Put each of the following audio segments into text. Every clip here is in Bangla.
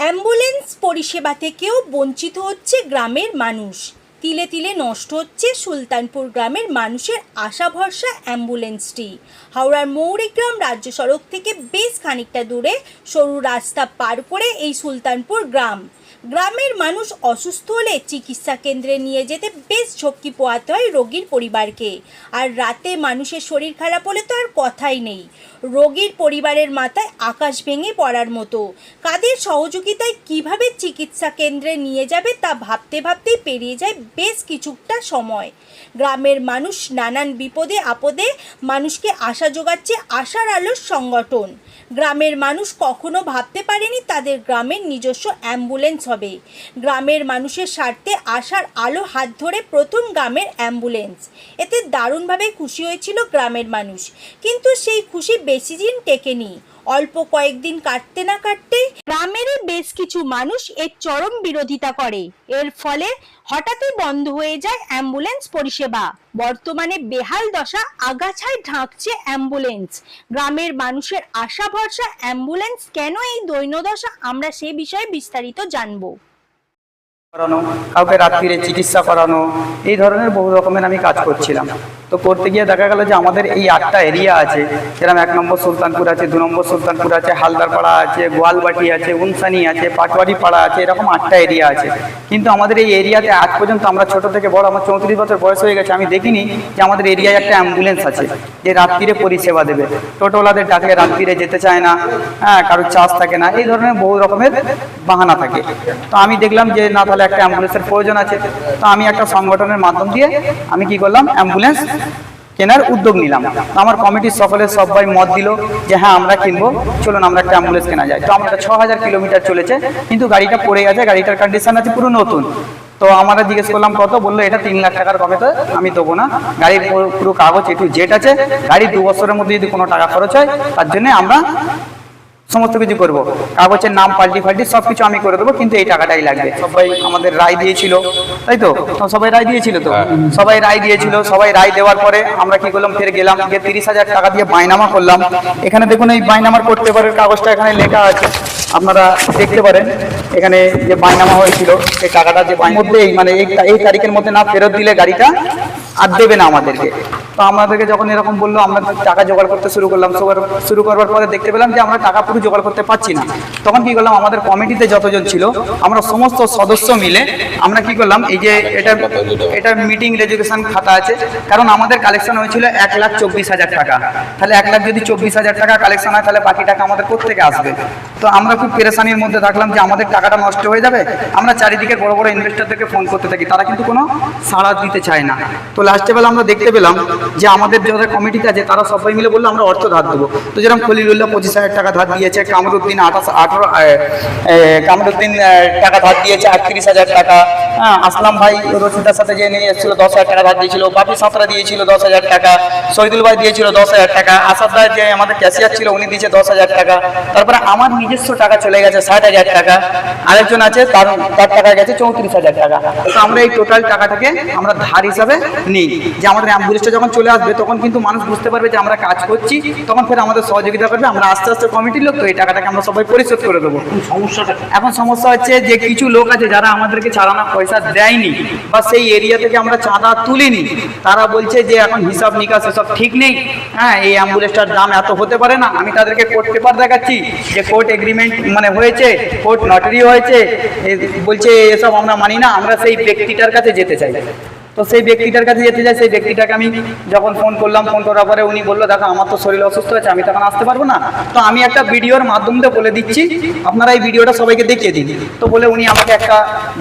অ্যাম্বুলেন্স পরিষেবা থেকেও বঞ্চিত হচ্ছে গ্রামের মানুষ। তিলে তিলে নষ্ট হচ্ছে সুলতানপুর গ্রামের মানুষের আশা ভরসা অ্যাম্বুলেন্সটি। হাওড়ার মৌরিগ্রাম রাজ্য সড়ক থেকে বেশ খানিকটা দূরে সরু রাস্তা পার করে এই সুলতানপুর গ্রাম। গ্রামের মানুষ অসুস্থ হলে চিকিৎসা কেন্দ্রে নিয়ে যেতে বেশ ঝক্কি পোয়াতে হয় রোগীর পরিবারকে। আর রাতে মানুষের শরীর খারাপ হলে তো আর কথাই নেই। রোগীর পরিবারের মাথায় আকাশ ভেঙে পড়ার মতো। কাদের সহযোগিতায় কীভাবে চিকিৎসা কেন্দ্রে নিয়ে যাবে তা ভাবতে ভাবতেই পেরিয়ে যায় বেশ কিছুটা সময়। গ্রামের মানুষ নানান বিপদে আপদে মানুষকে আশা যোগাচ্ছে আশার আলোর সংগঠন। গ্রামের মানুষ কখনো ভাবতে পারেনি তাদের গ্রামের নিজস্ব অ্যাম্বুলেন্স হবে। গ্রামের মানুষের স্বার্থে আশার আলো হাত ধরে প্রথম গ্রামের অ্যাম্বুলেন্স। এতে দারুণভাবে খুশি হয়েছিল গ্রামের মানুষ। কিন্তু সেই খুশি বেশি দিন টেকেনি। অল্প কয়েকদিন কাটতে না কাটতে গ্রামেরই বেশ কিছু মানুষ এর চরম বিরোধিতা করে। এর ফলে হঠাৎই বন্ধ হয়ে যায় অ্যাম্বুলেন্স পরিষেবা। বর্তমানে বেহাল দশা আগাছায় ঢাকছে অ্যাম্বুলেন্স। গ্রামের মানুষের আশা ভরসা অ্যাম্বুলেন্স কেন এই দৈন্যদশা আমরা সে বিষয়ে বিস্তারিত জানব। করানো কাউকে রাত্রিরে চিকিৎসা করানো এই ধরনের বহু রকমের আমি কাজ করছিলাম। তো করতে গিয়ে দেখা গেল যে আমাদের এই আটটা এরিয়া আছে। যেরকম এক নম্বর সুলতানপুর আছে, দু নম্বর সুলতানপুর আছে, হালদারপাড়া আছে, গোয়ালবাটি আছে, উনসানি আছে পাটওয়ারি পাড়া আছে, এরকম আটটা এরিয়া আছে। কিন্তু আমাদের এই এরিয়াতে আজ পর্যন্ত আমরা ছোট থেকে বড়, আমার চৌত্রিশ বছর বয়স হয়ে গেছে, আমি দেখিনি যে আমাদের এরিয়ায় একটা অ্যাম্বুলেন্স আছে, যে রাত্রিরে পরিষেবা দেবে। টোটোওয়ালাদের ডাকলে রাত্রিরে যেতে চায় না হ্যাঁ কারোর চার্জ থাকে না, এই ধরনের বহু রকমের বাহানা থাকে। তো আমি দেখলাম যে না, তাহলে একটা অ্যাম্বুলেন্সের প্রয়োজন আছে। তো আমি একটা সংগঠনের মাধ্যম দিয়ে আমি কি করলাম অ্যাম্বুলেন্স কেনার উদ্যোগ নিলাম। আমার কমিটির সকলের সবাই মত দিল যে হ্যাঁ আমরা কিনবো। চলুন, আমরা একটা অ্যাম্বুলেন্স কেনা যায়। তো আমরা ছ হাজার কিলোমিটার চলেছে, কিন্তু গাড়িটা পড়ে গেছে, গাড়িটার কন্ডিশন আছে পুরো নতুন। তো আমরা জিজ্ঞেস করলাম, কত? বলল, এটা তিন লাখ টাকার কমে তো আমি দেবো না। গাড়ির পুরো কাগজ, একটু জেট আছে। গাড়ি দু বছরের মধ্যে যদি কোনো টাকা খরচ হয়, তার জন্য আমরা সমস্ত কিছু করব। কাগজের নাম পাল্টি ফাল্টি সব কিছু আমি করে দেবো কিন্তু এই টাকাটাই লাগবে। সবাই আমাদের রায় দিয়েছিল তাই তো? সবাই রায় দিয়েছিল তো? সবাই রায় দিয়েছিল সবাই রায় দেওয়ার পরে আমরা কি করলাম ফের গেলাম গিয়ে তিরিশ হাজার টাকা দিয়ে বাইনামা করলাম। এখানে দেখুন এই বাইনামার করতে পারে কাগজটা এখানে লেখা আছে। আপনারা দেখতে পারেন এখানে যে বাইনামা হয়েছিল সেই টাকাটা যে মধ্যেই মানে এই তারিখের মধ্যে না ফেরত দিলে গাড়িটা আর দেবে না আমাদেরকে। তো আমাদেরকে যখন এরকম বলল, আমরা টাকা জোগাড় করতে শুরু করলাম। শুরু করবার পরে দেখতে পেলাম যে, আমরা টাকা পুরো জোগাড় করতে পারছি না। তখন কি করলাম, আমাদের কমিটিতে যতজন ছিল, আমরা সমস্ত সদস্য মিলে আমরা কি করলাম, এই যে এটা এটা মিটিং রেজুলেশন খাতা আছে। কারণ আমাদের কালেকশন হয়েছিল এক লাখ চব্বিশ হাজার টাকা। তাহলে এক লাখ যদি চব্বিশ হাজার টাকা কালেকশন হয়, তাহলে বাকি টাকা আমাদের কোথেকে আসবে? তো আমরা খুব পেরেশানির মধ্যে থাকলাম যে, আমাদের টাকাটা নষ্ট হয়ে যাবে। আমরা চারিদিকে বড় বড় ইনভেস্টরদেরকে ফোন করতে থাকি। তারা কিন্তু কোনো সাড়া দিতে চায় না। তো লাস্টে বেলা আমরা দেখতে পেলাম যে আমাদের যারা কমিটিতে আছে, তারা সবাই মিলে বলল, আমরা অর্থ ধার দেবো। তো যেরকম খলিলুল্লাহ পঁচিশ হাজার টাকা ধার দিয়েছে কামরুদ্দিন আঠাশ, আঠারো কামরুদ্দিন টাকা ধার দিয়েছে, আটত্রিশ হাজার টাকা। হ্যাঁ আসলাম ভাই রশিদার সাথে যে নিয়ে এসেছিল দশ হাজার টাকা ধার দিয়েছিল বাপি সাঁতরা দিয়েছিল দশ হাজার টাকা শহীদুল ভাই দিয়েছিল দশ হাজার টাকা আসাদ ভাই যে আমাদের ক্যাশিয়ার ছিল উনি দিয়েছে দশ হাজার টাকা তারপরে আমার নিজস্ব টাকা চলে গেছে ষাট হাজার টাকা আরেকজন আছে তার তার টাকা গেছে চৌত্রিশ হাজার টাকা। তো আমরা এই টোটাল টাকাটাকে আমরা ধার হিসাবে নিই যে আমাদের অ্যাম্বুলেন্সটা যখন চলে আসবে তখন কিন্তু মানুষ বুঝতে পারবে যে আমরা কাজ করছি তখন ফের আমাদের সহযোগিতা করবে আমরা আস্তে আস্তে কমিটির লোক তো এই টাকাটাকে আমরা সবাই পরিশোধ করে দেবো। সমস্যাটা এখন সমস্যা হচ্ছে যে কিছু লোক আছে যারা আমাদেরকে চালানা পয়সা দেয়নি বা সেই এরিয়া থেকে আমরা চাঁদা তুলিনি। তারা বলছে যে এখন হিসাব নিকাশ এসব ঠিক নেই। হ্যাঁ এই অ্যাম্বুলেন্সটার দাম এত হতে পারে না। আমি তাদেরকে কোর্ট পেপার দেখাচ্ছি যে কোর্ট এগ্রিমেন্ট মানে হয়েছে কোর্ট নটারি হয়েছে বলছে এসব আমরা মানি না, আমরা সেই ব্যক্তিটার কাছে যেতে চাই। তো সেই ব্যক্তিটার কাছে যেতে চাই সেই ব্যক্তিটাকে আমি যখন ফোন করলাম ফোন করার পরে উনি বলল, দেখো, আমার তো শরীর অসুস্থ আছে আমি তখন আসতে পারব না। তো আমি একটা ভিডিওর মাধ্যম দিয়ে বলে দিচ্ছি, আপনারা এই ভিডিওটা সবাইকে দেখিয়ে দিন। তো বলে উনি আমাকে একটা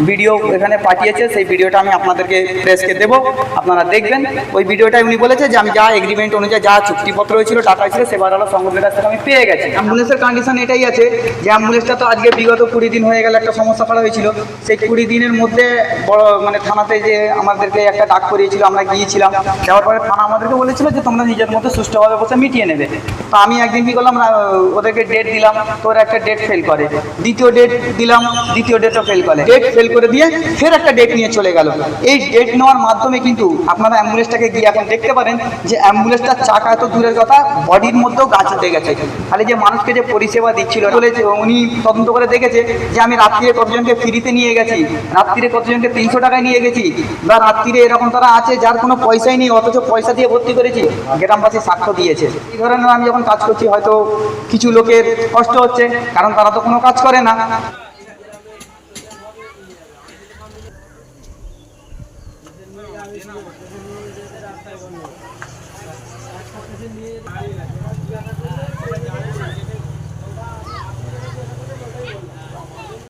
ভিডিও এখানে পাঠিয়েছে, সেই ভিডিওটা আমি আপনাদেরকে প্রেসকে দেবো, আপনারা দেখবেন। ওই ভিডিওটাই উনি বলেছে যে, আমি যা এগ্রিমেন্ট অনুযায়ী যা চুক্তিপত্র হয়েছিল, টাকা হয়েছিল সেবার আলো সংগঠনের কাছ থেকে আমি পেয়ে গেছি। অ্যাম্বুলেন্সের কন্ডিশন এটাই আছে যে অ্যাম্বুলেন্সটা তো আজকে বিগত কুড়ি দিন হয়ে গেলে, একটা সমস্যা করা হয়েছিল। সেই কুড়ি দিনের মধ্যে বড় মানে থানাতে যে আমাদেরকে একটা ডাক করিয়েছিল, আমরা গিয়েছিলাম। যাওয়ার পরে থানা আমাদেরকে বলেছিল যে তোমরা নিজের মধ্যে সুষ্ঠুভাবে বসে মিটিয়ে নেবে। তো আমি একদিন কি করলাম ওদেরকে ডেট দিলাম, তো ওরা একটা ডেট ফেল করে। দ্বিতীয় ডেট দিলাম, দ্বিতীয় ডেটও ফেল করে। ডেট ফেল করে দিয়ে ফের একটা ডেট নিয়ে চলে গেল। এই ডেট নেওয়ার মাধ্যমে কিন্তু আপনারা অ্যাম্বুলেন্সটাকে গিয়ে এখন দেখতে পারেন যে অ্যাম্বুলেন্সটার চাকা এত দূরের কথা, বডির মধ্যেও গাছ উঠে গেছে। তাহলে যে মানুষকে যে পরিষেবা দিচ্ছিল উনি তদন্ত করে দেখেছে যে আমি রাত্রিরে কতজনকে ফ্রিতে নিয়ে গেছি, রাত্রিরে কতজনকে তিনশো টাকায় নিয়ে গেছি, বা ঘিরে এরকম তারা আছে, যার কোনো পয়সাই নেই, অথচ পয়সা দিয়ে ভর্তি করেছি, গ্রামবাসী সাক্ষ্য দিয়েছে। এই ধরনের আমি যখন কাজ করছি, হয়তো কিছু লোকের কষ্ট হচ্ছে, কারণ তারা তো কোনো কাজ করে না। রাস্তায়